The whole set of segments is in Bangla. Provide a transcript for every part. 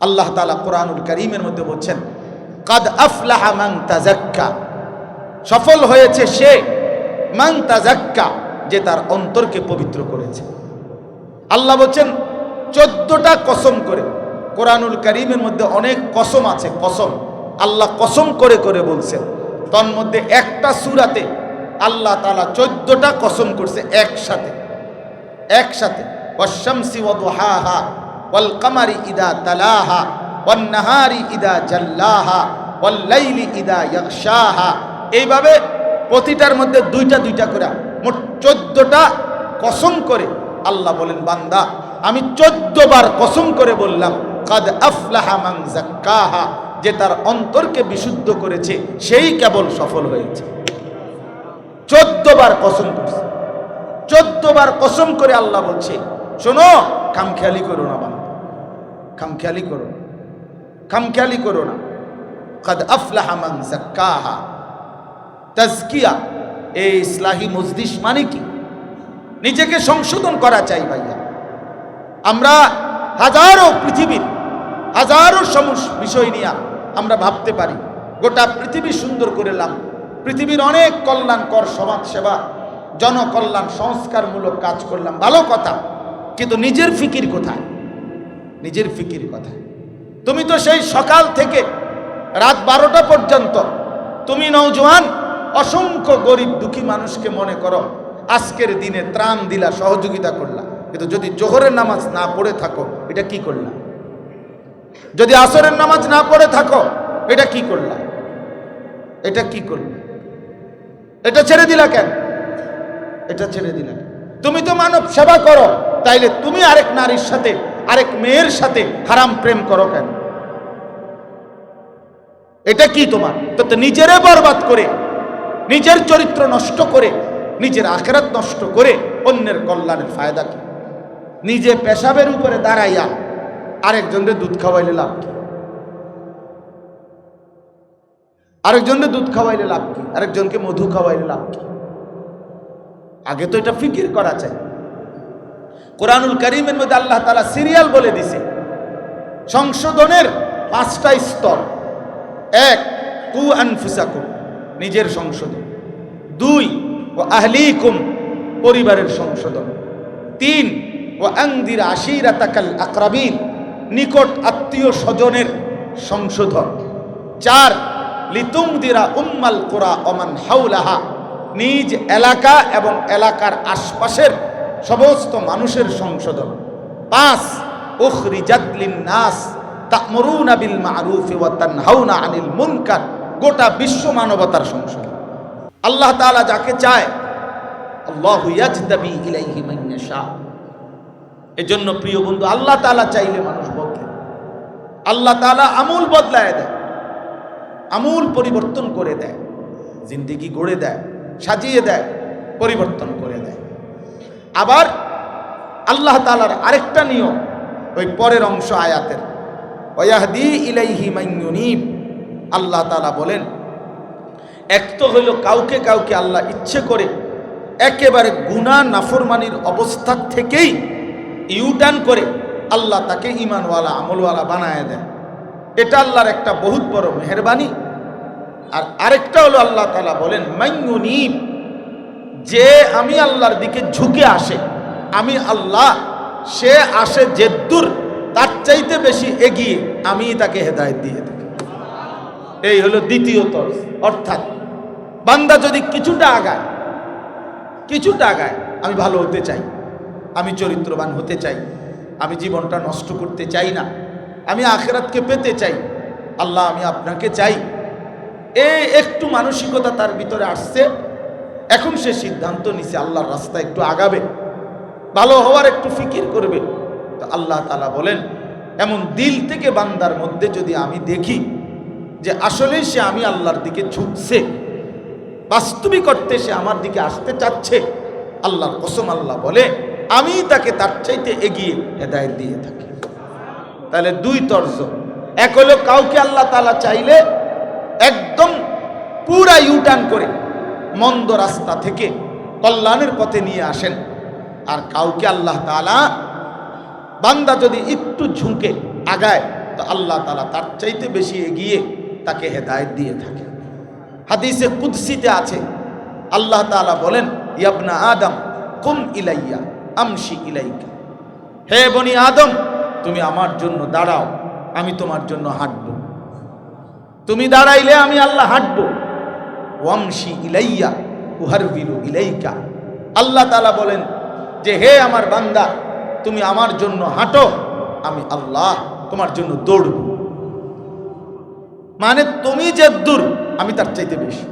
আল্লাহ তালা কোরআনুল করিমের মধ্যে বলছেন, কাদ আফলাহা মান তাজাক্কা সফল হয়েছে সে মান তাজাক্কা যে তার অন্তরকে পবিত্র করেছে। আল্লাহ বলছেন, চোদ্দটা কসম করে, কোরআনুল করিমের মধ্যে অনেক কসম আছে, কসম। আল্লাহ কসম করে করে বলছেন, তন্মধ্যে একটা সুরাতে আল্লাহ তালা চোদ্দটা কসম করছে একসাথে। একসাথে। ওয়াশামসি ওয়াদুহাহা ওয়াল কামারি ইদা তালাহা, ওয়ান নাহারি ইদা জাল্লাহা, ওয়াল লাইলি ইদা এইভাবে প্রতিটার মধ্যে দুইটা দুইটা করে, মোট চোদ্দটা কসম করে আল্লাহ বলেন, বান্দা, আমি চোদ্দ বার কসম করে বললাম, কাদ আফলাহা মান জাক্কাহা যে তার অন্তরকে বিশুদ্ধ করেছে, সেই কেবল সফল হয়েছে। চোদ্দ বার কসম করছে। চোদ্দ বার কসম করে আল্লাহ বলছে, শোনো খামখেয়ালি করো না বাবা খামখেয়ালি করো। না। খামখেয়ালি করো না। কদ আফলাহা মান জাক্কাহা তাজকিয়া, এই ইসলাহি মজলিস মানে কি? নিজেকে সংশোধন করা চাই ভাইয়া। আমরা হাজারো পৃথিবীর, হাজারো সমস বিষয় নিয়ে আমরা ভাবতে পারি। গোটা পৃথিবী সুন্দর করলাম পৃথিবীর অনেক কল্যাণকর সমাজ সেবা, জনকল্যাণ সংস্কারমূলক কাজ করলাম। ভালো কথা। কিন্তু নিজের ফিকির কোথায়? নিজের ফিকির কথা। তুমি তো সেই সকাল থেকে রাত বারোটা পর্যন্ত, তুমি নৌজওয়ান অসংখ্য গরিব দুঃখী মানুষকে মনে করো, আজকের দিনে ত্রাণ দিলা, সহযোগিতা করলা। কিন্তু যদি জোহরের নামাজ না পড়ে থাকো, এটা কি করলা? যদি আসরের নামাজ না পড়ে থাকো, এটা কি করলা? এটা কি করলা? এটা ছেড়ে দিলা কেন? এটা ছেড়ে দিলা তুমি তো মানব সেবা করো, তাইলে তুমি আরেক নারীর সাথে আরেক মেয়ের সাথে হারাম প্রেম করো কেন? এটা কি তোমার? তো নিজেরে বরবাদ করে, নিজের চরিত্র নষ্ট করে, নিজের আখেরাত নষ্ট করে অন্যের কল্যাণের ফায়দা কি? নিজে পেশাবের উপরে দাঁড়াইয়া আরেকজনকে দুধ খাওয়াইলে লাভ কি? আরেকজনকে দুধ খাওয়াইলে লাভ কি? আরেকজনকে মধু খাওয়াইলে লাভ কি? আগে তো এটা ফিকির করা চাই। কোরআনুল করিমের মধ্যে আল্লাহ তালা সিরিয়াল বলে দিছে। সংশোধনের পাঁচটা স্তর। এক, কু আনফুসাকুম, নিজের সংশোধন। দুই ও আহলিকুম, পরিবারের সংশোধন। তিন ও আংদির আশিরাতাকাল আকরাবিন, নিকট আত্মীয় স্বজনের সংশোধন। চার, লিতুমদিরা উম্মাল কোরা অমান হাউলাহা নিজ এলাকা এবং এলাকার আশপাশের সমস্ত মানুষের সংশোধন। পাঁচ উখরিজাতলিন নাস তা'মুরুনা বিল মা'রুফি ওয়া তানহাউনা আনিল মুনকার, গোটা বিশ্ব মানবতার সংশোধন। আল্লাহ তাআলা যাকে চায়, আল্লাহু ইয়াজতাবি ইলাইহি মান এজন্য প্রিয় বন্ধু, আল্লাহ তাআলা চাইলে মানুষ বদলে। আল্লাহ তাআলা আমূল বদলায় দেয়, আমূল পরিবর্তন করে দেয়, জিন্দিগি গড়ে দেয়, সাজিয়ে দেয়, পরিবর্তন করে দেয়। আবার আল্লাহ তালার আরেকটা নিয়ম ওই পরের অংশ আয়াতের। ওয়াহদি ইলাইহি আল্লাহ তালা বলেন, এক তো হইল কাউকে কাউকে আল্লাহ ইচ্ছে করে একেবারে গুণা নাফরমানির অবস্থা থেকেই ইউটার্ন করে আল্লাহ তাকে ইমানওয়ালা আমলওয়ালা বানায় দেয় এটা আল্লাহর একটা বহুত বড় মেহরবানি। আর আরেকটা হলো আল্লাহ তালা বলেন মাইয়ুনিব যে আমি আল্লাহর দিকে ঝুঁকে আসে, আমি আল্লাহ, সে আসে জেদ্দুর তার চাইতে বেশি এগিয়ে আমি তাকে হেদায়ত দিয়ে থাকি। এই হলো দ্বিতীয় তর অর্থাৎ, বান্দা যদি কিছুটা আগায় কিছুটা আগায়, আমি ভালো হতে চাই, আমি চরিত্রবান হতে চাই, আমি জীবনটা নষ্ট করতে চাই না, আমি আখেরাতকে পেতে চাই, আল্লাহ আমি আপনাকে চাই এই একটু মানসিকতা তার ভিতরে আসছে এখন সে সিদ্ধান্ত নিছে আল্লাহর রাস্তা একটু আগাবে, ভালো হওয়ার একটু ফিকির করবে। তো আল্লাহ তালা বলেন, এমন দিল থেকে বান্দার মধ্যে যদি আমি দেখি যে আসলেই সে আমি আল্লাহর দিকে ঝুঁকছে, বাস্তবিক অর্থে সে আমার দিকে আসতে চাচ্ছে, আল্লাহর কসম আল্লাহ বলে, আমি তাকে তার চাইতে এগিয়ে হেদায়ত দিয়ে থাকি। তাহলে দুই তর্জ, এক হলো কাউকে আল্লাহ তালা চাইলে একদম পুরা ইউটার্ন করে মন্দ রাস্তা থেকে কল্যাণের পথে নিয়ে আসেন। আর কাউকে আল্লাহ তালা বান্দা যদি একটু ঝুঁকে আগায়, তো আল্লাহ তালা তার চাইতে বেশি এগিয়ে তাকে হেদায়ত দিয়ে থাকে। হাদিসে কুদ্সিতে আছে, আল্লাহ তালা বলেন ইয়াবনা আদম, কুম ইলাইয়া, আমশি ইলাইকা। হে বনি আদম, তুমি আমার জন্য দাঁড়াও, আমি তোমার জন্য হাঁটব। তুমি দাঁড়াইলে আমি আল্লাহ হাঁটব। ওয়ামশি ইলাইয়া উহারবিলু ইলাইকা। আল্লাহ তালা বলেন যে, হে আমার বান্দা, তুমি আমার জন্য হাঁটো, আমি আল্লাহ তোমার জন্য দৌড়ব। মানে তুমি যে দূর, আমি তার চাইতে বেশি।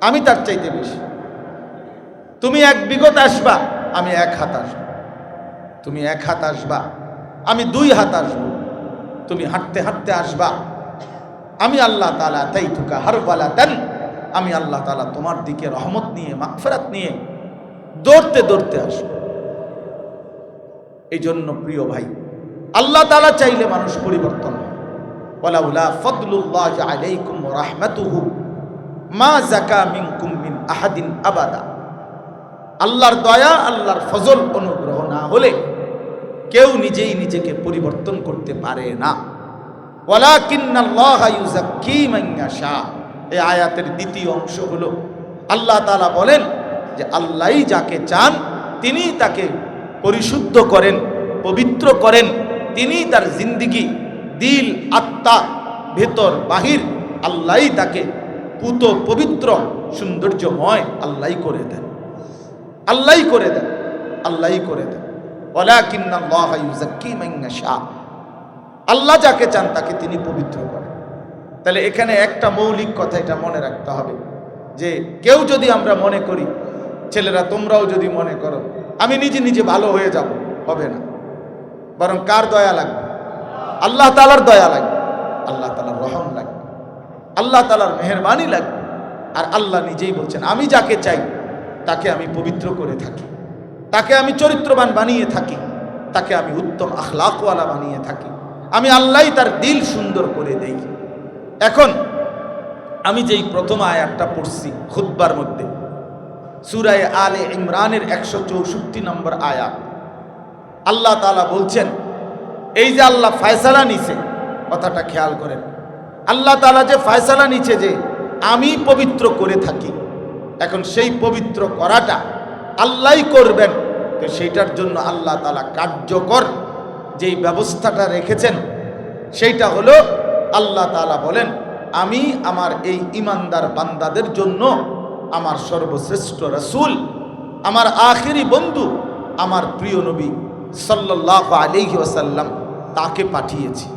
আমি তার চাইতে বেশি। তুমি এক বিগত আসবা, আমি এক হাত আসব। তুমি এক হাত আসবা, আমি দুই হাত আসব। তুমি হাঁটতে হাঁটতে আসবা, আমি আল্লাহ তালা তাই তুকা হারবালা দেন আমি আল্লাহ তালা তোমার দিকে রহমত নিয়ে, মাগফেরাত নিয়ে দৌড়তে দৌড়তে আসব। এই জন্য প্রিয় ভাই, আল্লাহ তালা চাইলে মানুষ পরিবর্তন হয়। ওয়ালাউলা ফদলুল্লাহ আলাইকুম রাহমাতুহু, মা জাকা মিনকুম মিন আহাদিন আবাদা। আল্লাহর দয়া, আল্লাহর ফজল অনুগ্রহ না হলে কেউ নিজেই নিজেকে পরিবর্তন করতে পারে না। ওয়ালাকিন্নাল্লাহা ইউযাক্কি মান ইয়াশা। এই আয়াতের দ্বিতীয় অংশ হলো, আল্লাহ তালা বলেন যে আল্লাহই যাকে চান তিনি তাকে পরিশুদ্ধ করেন, পবিত্র করেন তিনি তার জিন্দিগি, দিল, আত্মা, ভেতর, বাহির, আল্লাহই তাকে পুত, পবিত্র, সৌন্দর্যময় আল্লাহ করে দেন। আল্লাহই করে দেন, আল্লাহই করে দেন। আল্লাহ যাকে চান তাকে তিনি পবিত্র করেন। তাহলে এখানে একটা মৌলিক কথা এটা মনে রাখতে হবে যে কেউ যদি আমরা মনে করি, ছেলেরা তোমরাও যদি মনে করো, আমি নিজে নিজে ভালো হয়ে যাব, হবে না। বরং কার দয়া লাগবে? আল্লাহ তালার দয়া লাগবে, আল্লাহ তালার রহম লাগবে, আল্লাহ তালার মেহরবানি লাগবে, আর আল্লাহ নিজেই বলছেন, আমি যাকে চাই, তাকে আমি পবিত্র করে থাকি, তাকে আমি চরিত্রবান বানিয়ে থাকি, তাকে আমি উত্তম আখলাকওয়ালা বানিয়ে থাকি, আমি আল্লাহ তার দিল সুন্দর করে দেই। এখন আমি যেই প্রথম আয়াতটা পড়ছি খুদ্বার মধ্যে সুরায় আলে ইমরানের একশো চৌষট্টি নম্বর আয়াত, আল্লাহ তালা বলছেন, এই যে আল্লাহ ফায়সালা নিছে, কথাটা খেয়াল করেন, আল্লাহ তালা যে ফায়সালা নিছে যে আমি পবিত্র করে থাকি, এখন সেই পবিত্র করাটা আল্লাহই করবেন, তো সেইটার জন্য আল্লাহ তালা কার্যকর যেই ব্যবস্থাটা রেখেছেন, সেইটা হলো আল্লাহ তালা বলেন, আমি আমার এই ইমানদার বান্দাদের জন্য আমার সর্বশ্রেষ্ঠ রসুল, আমার আখেরি বন্ধু, আমার প্রিয় নবী সাল্লাহ আলিহি ওসাল্লাম তাকে পাঠিয়েছি।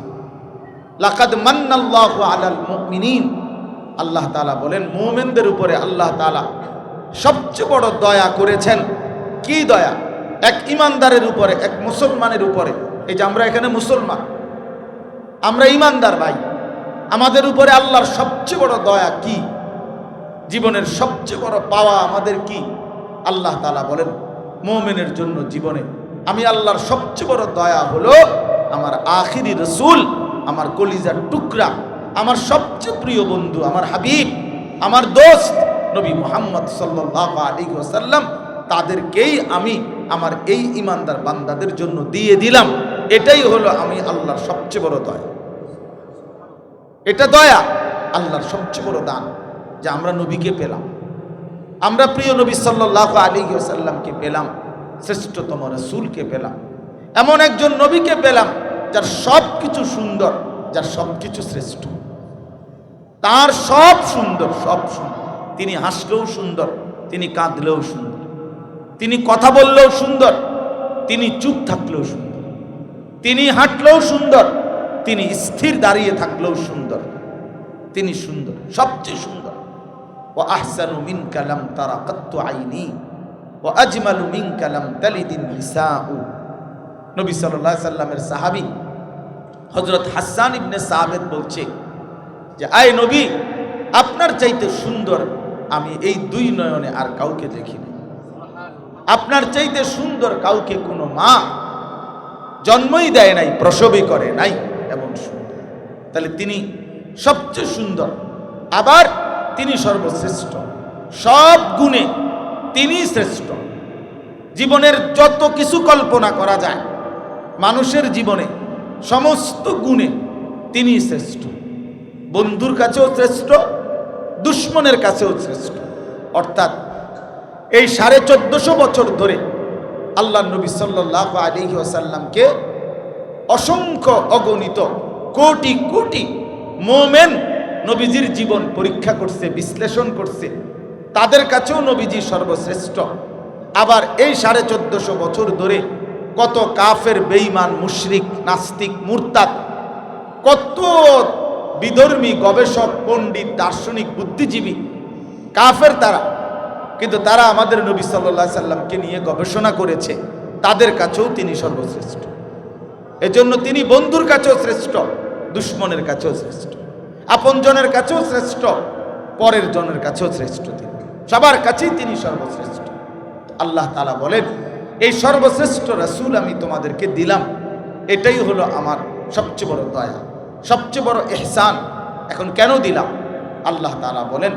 লাকাদ মান্নাল্লাহ আলাল মুমিনিন। আল্লাহ তালা বলেন, মোমেনদের উপরে আল্লাহ তালা সবচেয়ে বড় দয়া করেছেন। কি দয়া? এক ইমানদারের উপরে, এক মুসলমানের উপরে। এই যে আমরা এখানে মুসলমান আমরা ইমানদার ভাই। আমাদের উপরে আল্লাহর সবচেয়ে বড় দয়া কি? জীবনের সবচেয়ে বড় পাওয়া আমাদের কি? আল্লাহ তালা বলেন, মোমেনের জন্য জীবনে আমি আল্লাহর সবচেয়ে বড় দয়া হলো আমার আখিরি রসুল, আমার কলিজার টুকরা, আমার সবচেয়ে প্রিয় বন্ধু, আমার হাবিব, আমার দোস্ত নবী মোহাম্মদ সাল্লাহ আলী ওসাল্লাম তাদেরকেই আমি আমার এই ইমানদার বান্দাদের জন্য দিয়ে দিলাম। এটাই হলো আমি আল্লাহর সবচেয়ে বড় দয়া। এটা দয়া আল্লাহর সবচেয়ে বড় দান যে আমরা নবীকে পেলাম। আমরা প্রিয় নবী সাল্লাহ আলী সাল্লামকে পেলাম, শ্রেষ্ঠতম রসুলকে পেলাম, এমন একজন নবীকে পেলাম যার সব কিছু সুন্দর, যার সব কিছু শ্রেষ্ঠ। তার সব সুন্দর সব সুন্দর। তিনি হাসলেও সুন্দর, তিনি কাঁদলেও সুন্দর। তিনি কথা বললেও সুন্দর, তিনি চুপ থাকলেও সুন্দর, তিনি হাঁটলেও সুন্দর, তিনি স্থির দাঁড়িয়ে থাকলেও সুন্দর, তিনি সুন্দর, সবচেয়ে সুন্দর। ও আহসানু মিন কালাম তারা কত্ত আইনি, ও আজমালু মিন কালাম তালিদিন নিসাউ। নবী সাল্লাহ সাল্লামের সাহাবি হজরত হাসান ইবনে সাহাবেদ বলছে যে, আয় নবী, আপনার চাইতে সুন্দর আমি এই দুই নয়নে আর কাউকে দেখিনি। আপনার চাইতে সুন্দর কাউকে কোনো মা জন্মই দেয় নাই, প্রসবই করে নাই এমন সুন্দর। তাহলে তিনি সবচেয়ে সুন্দর। আবার তিনি সর্বশ্রেষ্ঠ। সব গুণে তিনি শ্রেষ্ঠ। জীবনের যত কিছু কল্পনা করা যায়, মানুষের জীবনে সমস্ত গুণে তিনি শ্রেষ্ঠ। বন্ধুর কাছেও শ্রেষ্ঠ, দুশ্মনের কাছেও শ্রেষ্ঠ। অর্থাৎ এই সাড়ে চোদ্দশো বছর ধরে আল্লাহ নবী সাল্লাহ আলী ওয়াসাল্লামকে অসংখ্য অগণিত কোটি কোটি মোমেন নবীজির জীবন পরীক্ষা করছে, বিশ্লেষণ করছে। তাদের কাছেও নবীজি সর্বশ্রেষ্ঠ। আবার এই সাড়ে চোদ্দশো বছর ধরে কত কাফের, বেঈমান, মুশরিক, নাস্তিক, মুরতাদ, কত বিধর্মী, গবেষক, পণ্ডিত, দার্শনিক, বুদ্ধিজীবী, কাফের তারা কিন্তু তারা আমাদের নবী সাল্লাহ সাল্লামকে নিয়ে গবেষণা করেছে। তাদের কাছেও তিনি সর্বশ্রেষ্ঠ। এজন্য তিনি বন্ধুর কাছেও শ্রেষ্ঠ, দুশ্মনের কাছেও শ্রেষ্ঠ, আপনজনের কাছেও শ্রেষ্ঠ, পরের জনের কাছেও শ্রেষ্ঠ তিনি। সবার কাছেই তিনি সর্বশ্রেষ্ঠ। আল্লাহ তালা বলেন, এই সর্বশ্রেষ্ঠ রাসূল আমি তোমাদেরকে দিলাম। এটাই হলো আমার সবচেয়ে বড় দয়া, সবচেয়ে বড় এহসান। এখন কেন দিলাম? আল্লাহ তালা বলেন,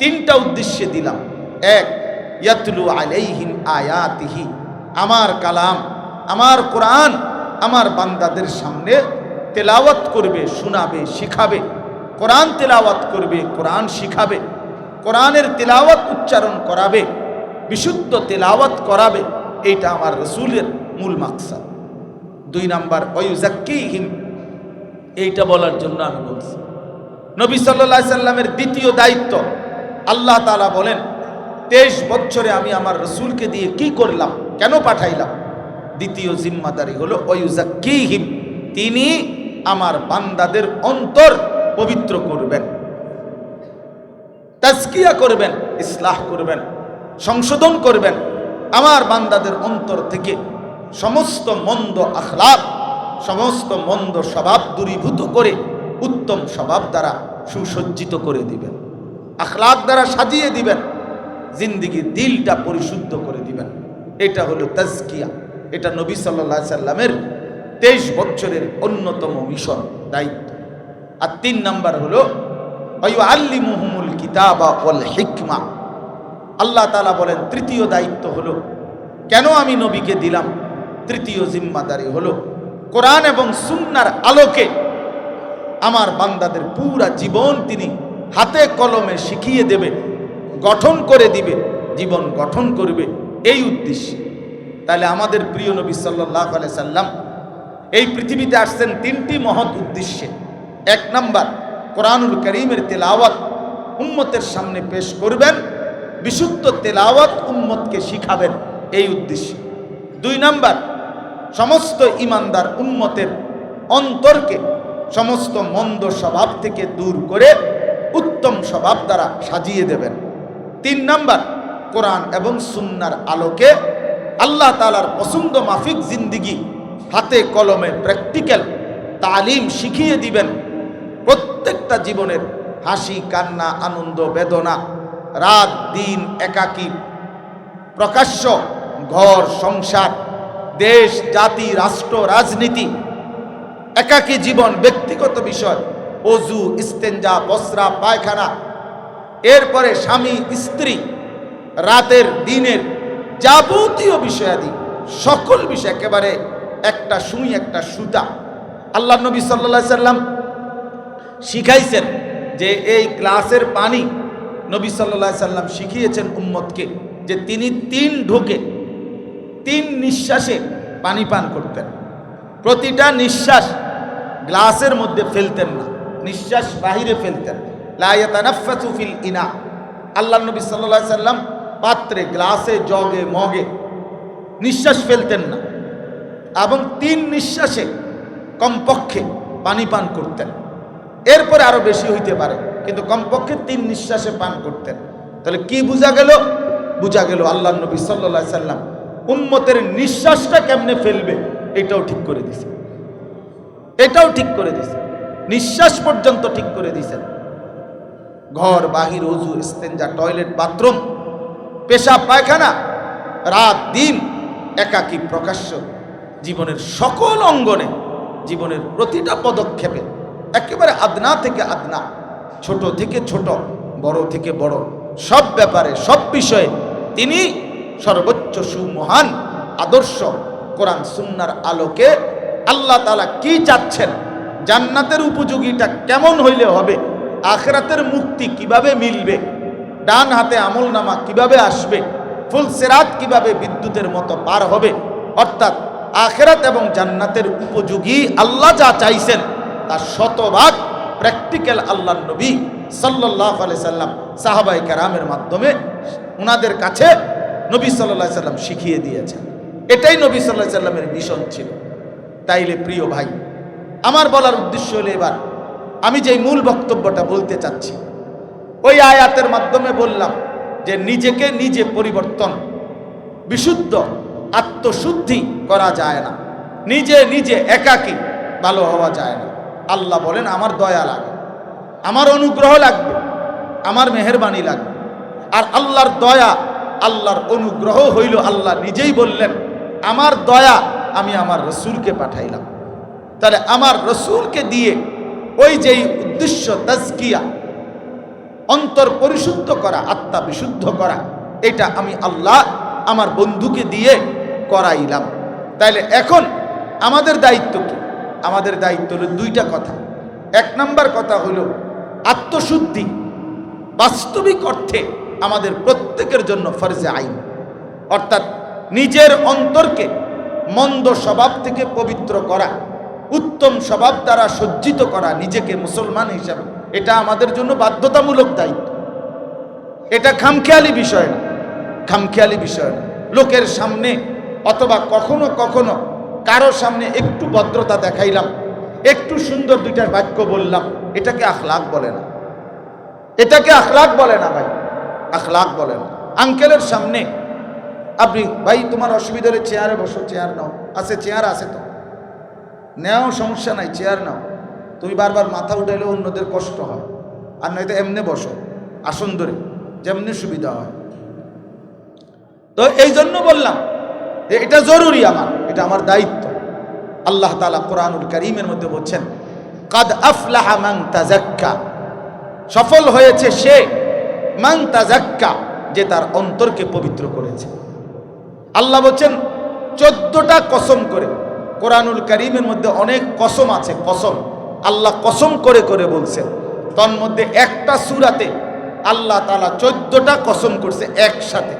তিনটা উদ্দেশ্যে দিলাম। এক, ইয়াতলু আলাইহিম আয়াতিহি। আমার কালাম, আমার কোরআন আমার বান্দাদের সামনে তেলাওয়াত করবে, শোনাবে, শিখাবে। কোরআন তেলাওয়াত করবে, কোরআন শিখাবে। কোরআনের তেলাওয়াত উচ্চারণ করাবে, বিশুদ্ধ তেলাওয়াত করাবে, এইটা আমার রসুলের মূল মাকসাদ। দুই নাম্বার ওয়ুজাক্কিহিম এইটা বলার জন্য আমি বলছি। নবী সাল্লাহ সাল্লামের দ্বিতীয় দায়িত্ব, আল্লাহ তালা বলেন তেইশ বছরে আমি আমার রসুলকে দিয়ে কি করলাম? কেন পাঠাইলাম? দ্বিতীয় জিম্মাদারি হলো ওয়ুজাক্কিহিম তিনি আমার বান্দাদের অন্তর পবিত্র করবেন। তাজকিয়া করবেন, ইসলাহ করবেন, সংশোধন করবেন। আমার বান্দাদের অন্তর থেকে সমস্ত মন্দ আখলাপ, সমস্ত মন্দ স্বভাব দূরীভূত করে উত্তম স্বভাব দ্বারা সুসজ্জিত করে দিবেন। আখলাক দ্বারা সাজিয়ে দিবেন। জিন্দিগির দিলটা পরিশুদ্ধ করে দিবেন। এটা হলো তাজকিয়া। এটা নবী সাল্লা সাল্লামের তেইশ বছরের অন্যতম মিশন, দায়িত্ব। আর তিন নাম্বার হলো আল্লি মুহমুল কিতাবা অল হিকমা। আল্লাহ তালা বলেন, তৃতীয় দায়িত্ব হলো, কেন আমি নবীকে দিলাম? তৃতীয় জিম্মাদারি হলো, কোরআন এবং সুন্নার আলোকে আমার বান্দাদের পুরা জীবন তিনি হাতে কলমে শিখিয়ে দেবে। গঠন করে দিবে, জীবন গঠন করবে, এই উদ্দেশ্যে। তাহলে আমাদের প্রিয় নবী সাল্লাহ আলাই সাল্লাম এই পৃথিবীতে আসছেন তিনটি মহৎ উদ্দেশ্যে। এক নাম্বার, কোরআনুল করিমের তেলাওয়াত উম্মতের সামনে পেশ করবেন, বিশুদ্ধ তেলাওয়াত উম্মতকে শিখাবেন, এই উদ্দেশ্যে। দুই নাম্বার, সমস্ত ইমানদার উম্মতের অন্তরকে সমস্ত মন্দ স্বভাব থেকে দূর করে উত্তম স্বভাব দ্বারা সাজিয়ে দেবেন। তিন নাম্বার, কোরআন এবং সুন্নার আলোকে আল্লাহ তালার পছন্দ মাফিক জিন্দিগি হাতে কলমে প্র্যাকটিক্যাল তালিম শিখিয়ে দিবেন। প্রত্যেকটা জীবনের হাসি, কান্না, আনন্দ, বেদনা, রাত, দিন, একাকী, প্রকাশ্য ঘর, সংসার, দেশ, জাতি, রাষ্ট্র, রাজনীতি, একাকী জীবন, ব্যক্তিগত বিষয়, অজু, ইস্তেঞ্জা, বসরা, পায়খানা এরপরে স্বামী, স্ত্রী, রাতের, দিনের যাবতীয় বিষয়াদি, সকল বিষয় একেবারে একটা সুই, একটা সুতা। আল্লাহ নবী সাল্লা সাল্লাম শিখাইছেন যে এই গ্লাসের পানি নবী সাল্লা সাল্লাম শিখিয়েছেন উম্মতকে যে তিনি তিন ঢোকে, তিন নিঃশ্বাসে পানি পান করতেন। প্রতিটা নিঃশ্বাস গ্লাসের মধ্যে ফেলতেন না, নিঃশ্বাস বাহিরে ফেলতেন। ইনা। আল্লাহ নবী সাল্লা সাল্লাম পাত্রে, গ্লাসে, জগে, মগে নিঃশ্বাস ফেলতেন না এবং তিন নিঃশ্বাসে কমপক্ষে পানি পান করতেন। এরপরে আরও বেশি হইতে পারে, কিন্তু কমপক্ষে তিন নিঃশ্বাসে পান করতেন। তাহলে কি বোঝা গেল? বোঝা গেল আল্লাহ নবী সাল্লা সাল্লাম উম্মতের নিঃশ্বাসটা কেমনে ফেলবে? এটাও ঠিক করে দিছে। এটাও ঠিক করে দিছে। নিঃশ্বাস পর্যন্ত ঠিক করে দিছেন। ঘর, বাহির অজু স্তেঞ্জা টয়লেট, বাথরুম পেশা পায়খানা, রাত, দিন, একাকী, প্রকাশ্য, জীবনের সকল অঙ্গনে, জীবনের প্রতিটা পদক্ষেপে, একেবারে আদনা থেকে আদনা, ছোট থেকে ছোট, বড় থেকে বড়, সব ব্যাপারে, সব বিষয়ে তিনি সর্বোচ্চ সুমহান, আদর্শ, কোরআন, সুন্নার আলোকে আল্লাহ তালা কি চাচ্ছেন, জান্নাতের উপযোগীটা কেমন হইলে হবে আখরাতের মুক্তি কীভাবে মিলবে? ডান হাতে আমল নামা কীভাবে আসবে? ফুল সেরাত কীভাবে বিদ্যুতের মতো পার হবে? অর্থাৎ আখেরাত এবং জান্নাতের উপযোগী আল্লাহ যা চাইছেন, তা শতভাগ প্র্যাকটিক্যাল আল্লাহ নবী সাল্লাহ সাল্লাম সাহাবাই কারামের মাধ্যমে ওনাদের কাছে নবী সাল্লাহ সাল্লাম শিখিয়ে দিয়েছেন। এটাই নবী সাল্লাহ সাল্লামের মিশন ছিল। তাইলে প্রিয় ভাই, আমার বলার উদ্দেশ্য হলো এবার আমি যেই মূল বক্তব্যটা বলতে চাচ্ছি, ওই আয়াতের মাধ্যমে বললাম যে নিজেকে নিজে পরিবর্তন, বিশুদ্ধ, আত্মশুদ্ধি করা যায় না। নিজে নিজে একাকী ভালো হওয়া যায় না। আল্লাহ বলেন, আমার দয়া লাগে, আমার অনুগ্রহ লাগবে, আমার মেহরবানি লাগবে। আর আল্লাহর দয়া, আল্লাহর অনুগ্রহ হইল আল্লাহ নিজেই বললেন, আমার দয়া আমি আমার রসুলকে পাঠাইলাম। তাহলে আমার রসুলকে দিয়ে ওই যেই উদ্দেশ্য তাজকিয়া, অন্তর পরিশুদ্ধ করা, আত্মা বিশুদ্ধ করা, এটা আমি আল্লাহ আমার বন্ধুকে দিয়ে করাইলাম। তাইলে এখন আমাদের দায়িত্ব কি? আমাদের দায়িত্ব হলো দুইটা কথা। এক নাম্বার কথা হলো আত্মশুদ্ধি বাস্তবিক অর্থে আমাদের প্রত্যেকের জন্য ফরজে আইন। অর্থাৎ নিজের অন্তরকে মন্দ স্বভাব থেকে পবিত্র করা উত্তম স্বভাব দ্বারা সজ্জিত করা নিজেকে মুসলমান হিসাবে। এটা আমাদের জন্য বাধ্যতামূলক দায়িত্ব। এটা খামখেয়ালি বিষয় না। খামখেয়ালি বিষয় না। লোকের সামনে অথবা কখনো কখনো কারও সামনে একটু ভদ্রতা দেখাইলাম, একটু সুন্দর দুইটা বাক্য বললাম, এটাকে আখলাক বলে না। এটাকে আখলাক বলে না ভাই। আখলাক বলে না। আঙ্কেলের সামনে, আপনি ভাই, তোমার অসুবিধা হলে চেয়ারে বসো চেয়ার নাও। আছে চেয়ার আছে তো। নেও, সমস্যা নাই চেয়ার নাও। তুমি বারবার মাথা উঠাইলে অন্যদের কষ্ট হয়। আর নয়তো এমনি বসো, আসন ধরে, যেমনি সুবিধা হয়। তো এই জন্য বললাম এটা জরুরি আমার, এটা আমার দায়িত্ব। আল্লাহ তালা কোরআনুল করিমের মধ্যে বলছেন, কাদ আফলাহা মাং তাজাক্কা সফল হয়েছে সে মাং তাজাক্কা যে তার অন্তরকে পবিত্র করেছে। আল্লাহ বলছেন, চোদ্দটা কসম করে কোরআনুল করিমের মধ্যে অনেক কসম আছে, কসম। আল্লাহ কসম করে করে বলছেন, তন্মধ্যে একটা সুরাতে আল্লাহ তালা চোদ্দটা কসম করছে একসাথে।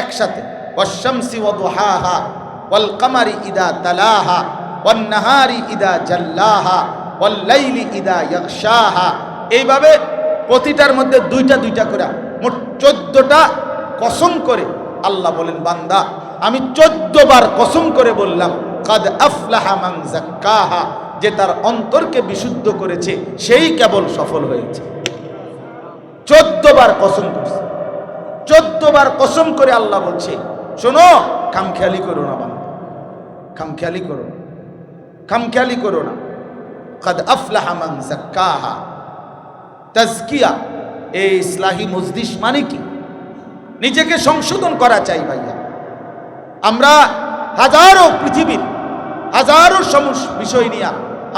একসাথে। ওয়াশামসি ওয়াদুহাহা ওয়াল কামারি ইদা তালাহা নাহারি ইদা জাল্লাহা ওয়াল লাইলি ইদা ইয়াকশাহা এইভাবে প্রতিটার মধ্যে দুইটা দুইটা করে, মোট চোদ্দটা কসম করে আল্লাহ বলেন, বান্দা, আমি চোদ্দ বার কসম করে বললাম কাদ আফলাহা মান জাক্কাহা যে তার অন্তরকে বিশুদ্ধ করেছে, সেই কেবল সফল হয়েছে। চোদ্দ বার কসম করছে। চোদ্দ বার কসম করে আল্লাহ বলছে, শোনো, খামখেয়ালি করো না বান্দা। খামখেয়ালি করো না। খামখেয়ালি করো না। কাদ আফলাহা মান জাক্কাহা তাজকিয়া, এই ইসলাহি মজলিস মানে কি? নিজেকে সংশোধন করা চাই ভাইয়া। আমরা হাজারো পৃথিবীর, হাজারো সমস বিষয় নিয়ে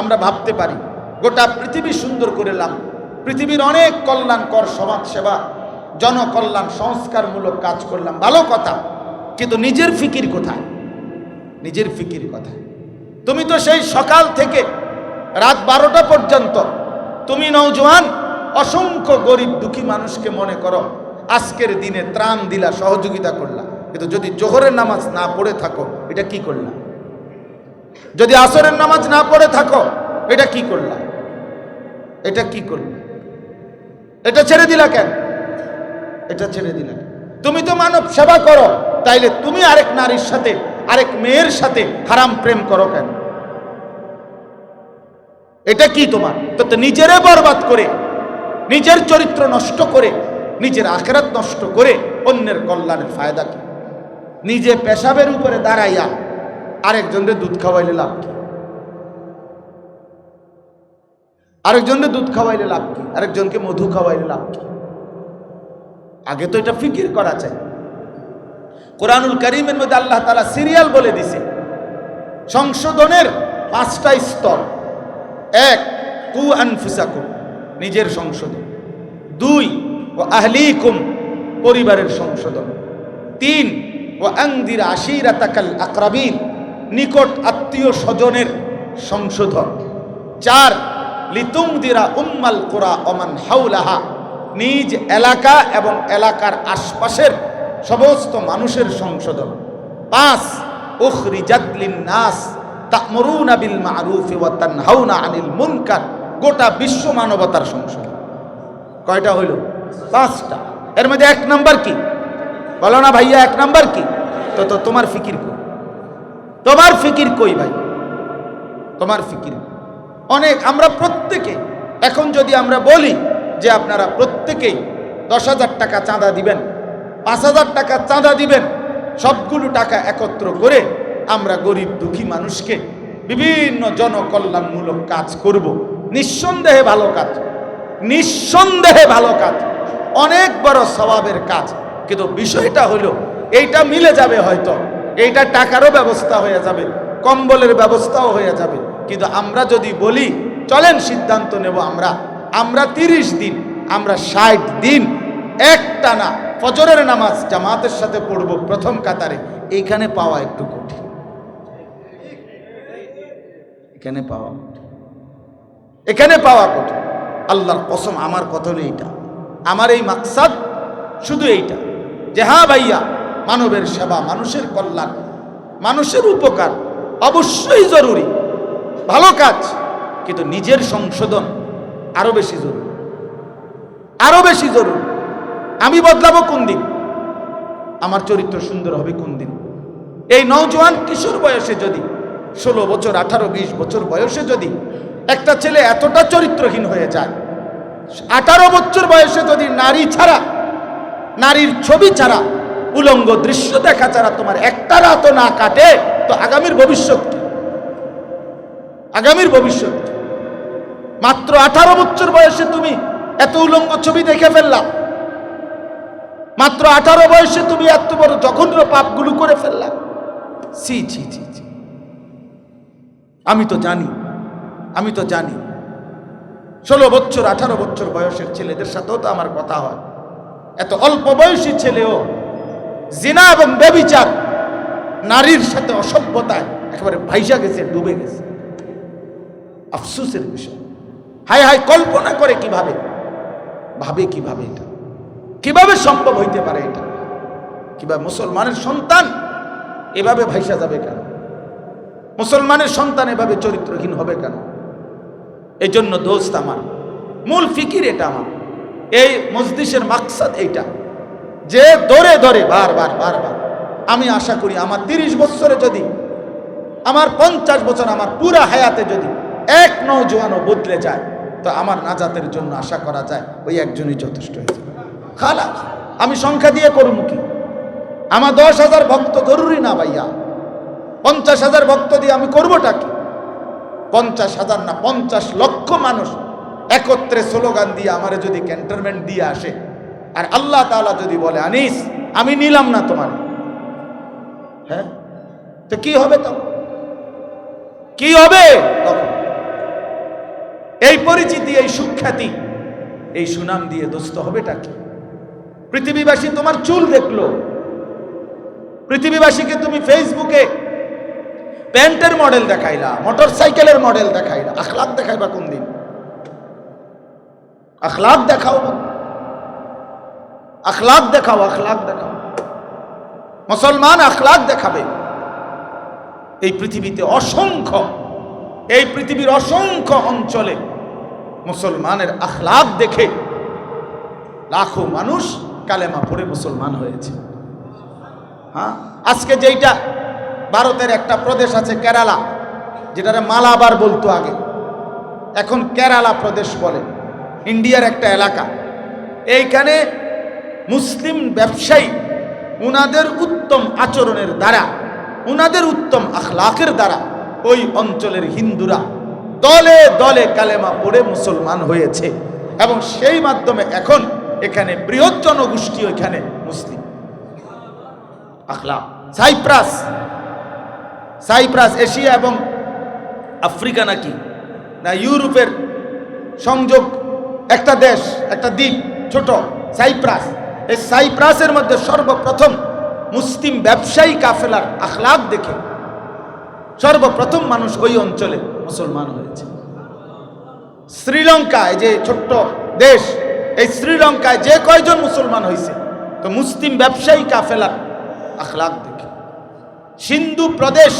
আমরা ভাবতে পারি। গোটা পৃথিবী সুন্দর করলাম পৃথিবীর অনেক কল্যাণকর সমাজ সেবা জনকল্যাণ সংস্কারমূলক কাজ করলাম। ভালো কথা, কিন্তু নিজের ফিকির কোথায়? নিজের ফিকির কোথায়? তুমি তো সেই সকাল থেকে রাত বারোটা পর্যন্ত তুমি নৌজওয়ান অসংখ্য গরিব দুঃখী মানুষকে মনে করো, আজকের দিনে ত্রাণ দিলা, সহযোগিতা করলা। কিন্তু যদি জোহরের নামাজ না পড়ে থাকো এটা কি করলা? যদি আসরের নামাজ না পড়ে থাকো, এটা কি করলা? এটা কি করলা? এটা ছেড়ে দিলা কেন? এটা ছেড়ে দিলা তুমি তো মানব সেবা করো, তাইলে তুমি আরেক নারীর সাথে, আরেক মেয়ের সাথে হারাম প্রেম করো কেন? এটা কি তোমার? তো নিজেরে বরবাদ করে, নিজের চরিত্র নষ্ট করে, নিজের আখেরাত নষ্ট করে অন্যের কল্যাণের ফায়দা কি? নিজে পেশাবের উপরে দাঁড়াইয়া আরেকজনকে দুধ খাওয়াইলে লাভ কি? আরেকজনকে দুধ খাওয়াইলে লাভ কি? আরেকজনকে মধু খাওয়াইলে লাভ কি? আগে তো এটা ফিকির করা চাই। কোরআনুল করিমের মধ্যে আল্লাহ তালা সিরিয়াল বলে দিছে। সংশোধনের পাঁচটা স্তর। এক, কু আনফুসাকুম, নিজের সংশোধন। দুই, ও আহলিকুম, পরিবারের সংশোধন। তিন ও আংদির আশিরাতাকাল আকরাবিন, নিকট আত্মীয় স্বজনের সংশোধন। চার, লিতুমদিরা উম্মাল কোরা অমান হাউলাহা নিজ এলাকা এবং এলাকার আশপাশের সমস্ত মানুষের সংশোধন। পাঁচ উখরিজাতলিন নাস তা'মুরুনা বিল মা'রুফ ওয়া তানহাউনা আনিল মুনকার, গোটা বিশ্ব মানবতার সংশোধন। কয়টা হইল? পাঁচটা। এর মধ্যে এক নাম্বার কি? বলো না ভাইয়া, এক নাম্বার কি? তো তো, তোমার ফিকির কই? তোমার ফিকির কই ভাই? তোমার ফিকির। অনেক, আমরা প্রত্যেকে, এখন যদি আমরা বলি যে আপনারা প্রত্যেকেই দশ হাজার টাকা চাঁদা দিবেন, পাঁচ হাজার টাকা চাঁদা দিবেন, সবগুলো টাকা একত্র করে আমরা গরিব দুঃখী মানুষকে বিভিন্ন জনকল্যাণমূলক কাজ করব। নিঃসন্দেহে ভালো কাজ। নিঃসন্দেহে ভালো কাজ। অনেক বড় স্বভাবের কাজ। কিন্তু বিষয়টা হলো, এইটা মিলে যাবে হয়তো। এইটা টাকারও ব্যবস্থা হয়ে যাবে, কম্বলের ব্যবস্থাও হয়ে যাবে। কিন্তু আমরা যদি বলি, চলেন সিদ্ধান্ত নেব আমরা। আমরা তিরিশ দিন, আমরা ষাট দিন একটা না ফজরের নামাজ জামাতের সাথে পড়ব প্রথম কাতারে। এইখানে পাওয়া একটু কঠিন। এখানে পাওয়া। এখানে পাওয়া কঠিন। আল্লাহর কসম, আমার কথা হলো এইটা। আমার এই মাকসাদ শুধু এইটা। যে হ্যাঁ ভাইয়া, মানবের সেবা মানুষের কল্যাণ, মানুষের উপকার অবশ্যই জরুরি। ভালো কাজ, কিন্তু নিজের সংশোধন আরও বেশি জরুরি। আরও বেশি জরুরি। আমি বদলাবো কোন দিন? আমার চরিত্র সুন্দর হবে কোন দিন? এই নওজোয়ান কিশোর বয়সে যদি, ষোলো বছর, আঠারো, বিশ বছর বয়সে যদি একটা ছেলে এতটা চরিত্রহীন হয়ে যায়, আঠারো বছর বয়সে যদি নারী ছাড়া নারীর ছবি ছাড়া, উলঙ্গ দৃশ্য দেখা ছাড়া তোমার একটা রাতও না কাটে, তো আগামীর ভবিষ্যৎ আগামীর ভবিষ্যৎ মাত্র আঠারো বছর বয়সে তুমি এত উলঙ্গ ছবি দেখে ফেললা। মাত্র আঠারো বয়সে তুমি এত বড় জঘন্য পাপগুলো করে ফেললা। ছি ছি ছি ছি। আমি তো জানি, আমি তো জানি। ষোলো বছর, আঠারো বছর বয়সের ছেলেদের সাথেও তো আমার কথা হয়। এত অল্প বয়সী ছেলেও জিনা এবং ব্যবিচার নারীর সাথে অসভ্যতায় একেবারে ভাইসা গেছে, ডুবে গেছে। আফসুসের বিষয়। হায় হায় কল্পনা করে কীভাবে? ভাবে কীভাবে এটা? কীভাবে সম্ভব হইতে পারে এটা? কীভাবে মুসলমানের সন্তান এভাবে ভাইসা যাবে কেন? মুসলমানের সন্তান এভাবে চরিত্রহীন হবে কেন? এই জন্য দোস্ত আমার, মূল ফিকির এটা আমার। এই মসজিষের মাকসাদ এইটা। যে ধরে ধরে বারবার বারবার আমি আশা করি আমার তিরিশ বছরে যদি, আমার পঞ্চাশ বছর আমার পুরা হায়াতে যদি এক নৌজওয়ানও বদলে যায়, তো আমার নাজাতের জন্য আশা করা যায় ওই একজনই যথেষ্ট হয়েছে। খালা, আমি সংখ্যা দিয়ে করুম কি? আমার দশ হাজার ভক্ত জরুরি না ভাইয়া? পঞ্চাশ হাজার ভক্ত দিয়ে আমি করবোটা কি? পঞ্চাশ হাজার না, পঞ্চাশ লক্ষ মানুষ একত্রে স্লোগান দিয়ে আমারে যদি ক্যান্টনমেন্ট দিয়ে আসে, আর আল্লাহ তাআলা যদি বলে, আনিস, আমি নিলাম না তোমার। হ্যাঁ? তো কি হবে তখন? কি হবে তখন? এই পরিচিতি, এই সুখ্যাতি, এই সুনাম দিয়ে দোস্ত হবেটা কি? পৃথিবীবাসী তোমার চুল দেখল। পৃথিবীবাসীকে তুমি ফেসবুকে প্যান্টের মডেল দেখাইলা মোটর সাইকেলের মডেল দেখাইলা আখলাক দেখাইবা কোন দিন আখলাক দেখাও না। আখলাক দেখাও আখলাক দেখাও। মুসলমান আখলাক দেখাবে। এই পৃথিবীতে অসংখ্য, এই পৃথিবীর অসংখ্য অঞ্চলে মুসলমানের আখলাক দেখে লাখো মানুষ কালেমা পড়ে মুসলমান হয়েছে। হ্যাঁ? আজকে যেইটা ভারতের একটা প্রদেশ আছে কেরালা, যেটারে মালাবার বলতো আগে। এখন কেরালা প্রদেশ বলে। ইন্ডিয়ার একটা এলাকা। এইখানে মুসলিম ব্যবসায়ী উনাদের উত্তম আচরণের দ্বারা, উনাদের উত্তম আখলাকের দ্বারা ওই অঞ্চলের হিন্দুরা দলে দলে কালেমা পড়ে মুসলমান হয়েছে এবং সেই মাধ্যমে এখন এখানে বৃহৎ জনগোষ্ঠী এখানে মুসলিম। আখলাক। সাইপ্রাস। সাইপ্রাস, এশিয়া এবং আফ্রিকা নাকি? না, ইউরোপের সংযোগ একটা দেশ, একটা দ্বীপ, ছোট, সাইপ্রাস। এই সাইপ্রাসের মধ্যে সর্বপ্রথম মুসলিম ব্যবসায়ী কাফেলার আখলাক দেখে সর্বপ্রথম মানুষ ওই অঞ্চলে মুসলমান হয়েছে। শ্রীলঙ্কায় যে ছোট্ট দেশ, এই শ্রীলঙ্কায় যে কয়জন মুসলমান হয়েছে তো মুসলিম ব্যবসায়ী কাফেলার আখলাক দেখে। সিন্ধু প্রদেশ,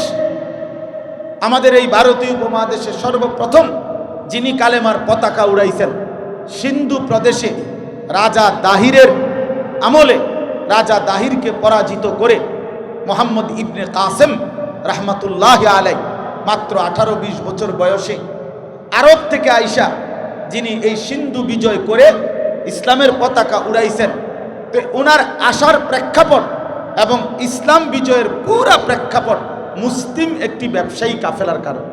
আমাদের এই ভারতীয় উপমহাদেশে সর্বপ্রথম যিনি কালেমার পতাকা উড়াইছেন সিন্ধু প্রদেশে রাজা দাহিরের আমলে রাজা দাহিরকে পরাজিত করে মোহাম্মদ ইবনে কাসেম রহমতুল্লাহ আলাই মাত্র আঠারো বিশ বছর বয়সে আরব থেকে আইসা যিনি এই সিন্ধু বিজয় করে ইসলামের পতাকা উড়াইছেন। তো ওনার আসার প্রেক্ষাপট এবং ইসলাম বিজয়ের পুরা প্রেক্ষাপট মুসলিম একটি ব্যবসায়ী কাফেলার কারণ।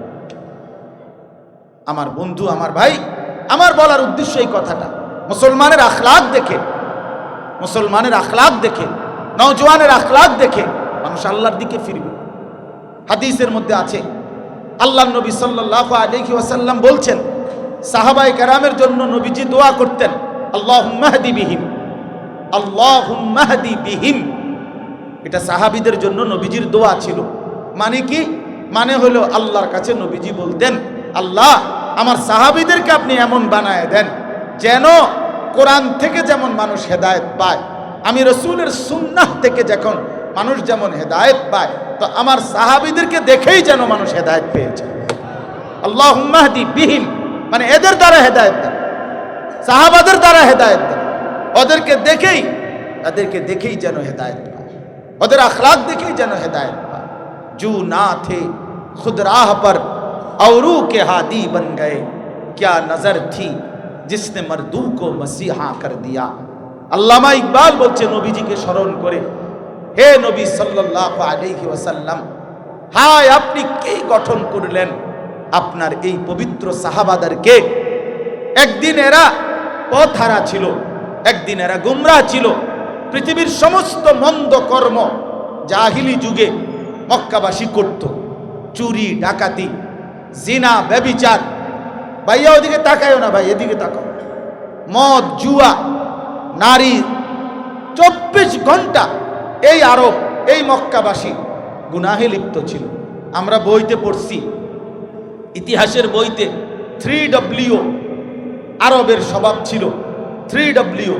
আমার বন্ধু, আমার ভাই আমার বলার উদ্দেশ্য এই কথাটা। মুসলমানের আখলাক দেখে, মুসলমানের আখলাক দেখে, নওজোয়ানের আখলাক দেখে মানুষ আল্লাহর দিকে ফিরবে। হাদিসের মধ্যে আছে, আল্লাহ নবী সাল্লাহ আলহি ওয়াসাল্লাম বলছেন সাহাবাই কারামের জন্য নবীজি দোয়া করতেন আল্লাহ মাহদি বিহিম আল্লাহ মাহদি বিহিম। এটা সাহাবিদের জন্য নবীজির দোয়া ছিল। মানে কি? মানে হলো আল্লাহর কাছে নবীজি বলতেন, আল্লাহ আমার সাহাবিদেরকে আপনি এমন বানায় দেন যেন কোরআন থেকে যেমন মানুষ হেদায়ত পায়, আমি রসুলের সুন্নাহ থেকে যখন মানুষ যেমন হেদায়ত পায়, তো আমার সাহাবিদেরকে দেখেই যেন মানুষ হেদায়ত পেয়েছে। আল্লাহ মাহদি বিহীন মানে এদের দ্বারা হেদায়ত দেন, সাহাবাদের দ্বারা হেদায়ত দেন। ওদেরকে দেখেই, তাদেরকে দেখেই যেন হেদায়ত পায়। ওদের আখলাক দেখেই যেন হেদায়ত পায়। জু না থে, খুদরাহ পর औरू के हादी बन गए क्या नजर थी जिसने मर्दू को मसीहा कर दिया আল্লামা ইকবাল বলছে নবীজিকে স্মরণ করে হে নবী সাল্লাল্লাহু আলাইহি ওয়াসাল্লাম হায় আপনি কি গঠন করলেন আপনার এই পবিত্র সাহাবাদারকে একদিন এরা পথহারা ছিল একদিন এরা গুমরাহ ছিল পৃথিবীর সমস্ত মন্দ কর্ম জাহিলি যুগে মক্কাবাসী করত চুরি ডাকাতি জিনা ব্যবিচার ভাইয়া ওদিকে তাকায়ও না ভাই, এদিকে তাকাও। মদ, জুয়া, নারী, চব্বিশ ঘণ্টা এই আরব, এই মক্কাবাসী গুনাহে লিপ্ত ছিল। আমরা বইতে পড়ছি, ইতিহাসের বইতে থ্রি ডব্লিউ আরবের স্বভাব ছিল। থ্রি ডব্লিউ,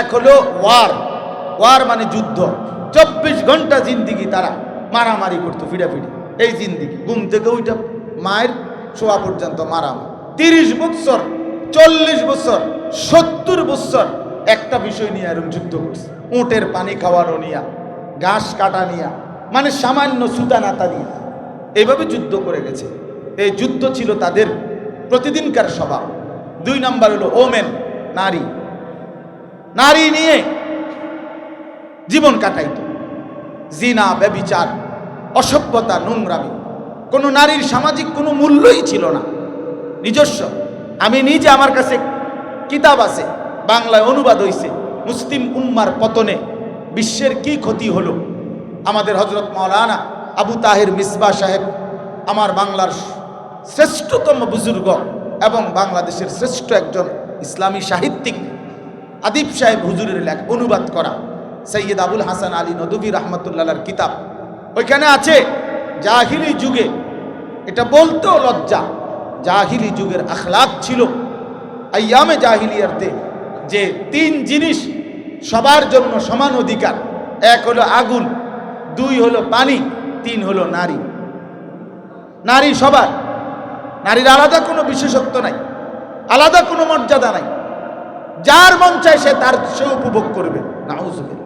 এক হলো ওয়ার। ওয়ার মানে যুদ্ধ। চব্বিশ ঘণ্টা জিন্দিগি তারা মারামারি করতো ফিডাফিডি এই জিন্দিগি, ঘুম থেকে ওইটা মায়ের শোয়া পর্যন্ত মারাম। তিরিশ বছর চল্লিশ বছর সত্তর বছর একটা বিষয় নিয়ে এরকম যুদ্ধ করছে। উঁটের পানি খাওয়ানো নিয়া, ঘাস কাটা নিয়া মানে সামান্য সুতা নাতা নিয়ে। এইভাবে যুদ্ধ করে গেছে। এই যুদ্ধ ছিল তাদের প্রতিদিনকার স্বভাব। দুই নাম্বার হলো ওমেন, নারী। নারী নিয়ে জীবন কাটাইত। জিনা ব্যবিচার অসভ্যতা, নোংরামি। কোনো নারীর সামাজিক কোনো মূল্যই ছিল না। নিজস্ব। আমি নিজে আমার কাছে কিতাব আছে, বাংলায় অনুবাদ হইছে, মুসলিম উম্মার পতনে বিশ্বের কি ক্ষতি হলো? আমাদের হজরত মাওলানা আবু তাহের মিসবা সাহেব, আমার বাংলার শ্রেষ্ঠতম বুজুর্গ এবং বাংলাদেশের শ্রেষ্ঠ একজন ইসলামী সাহিত্যিক আদিব সাহেব হুজুরের লেখ অনুবাদ করা, সৈয়দ আবুল হাসান আলী নদুবী রহমতুল্লাহর কিতাব। ওইখানে আছে জাহিলি যুগে, এটা বলতেও লজ্জা, জাহিলি যুগের আখলাক ছিল আয়ামে জাহিলিয়ারতে যে তিন জিনিস সবার জন্য সমান অধিকার, এক হলো আগুন, দুই হলো পানি, তিন হলো নারী। নারী সবার, নারীর আলাদা কোনো বিশেষত্ব নাই, আলাদা কোনো মর্যাদা নাই, যার মন চায় সে তার, সে উপভোগ করবে, নাউজুবিল্লাহ।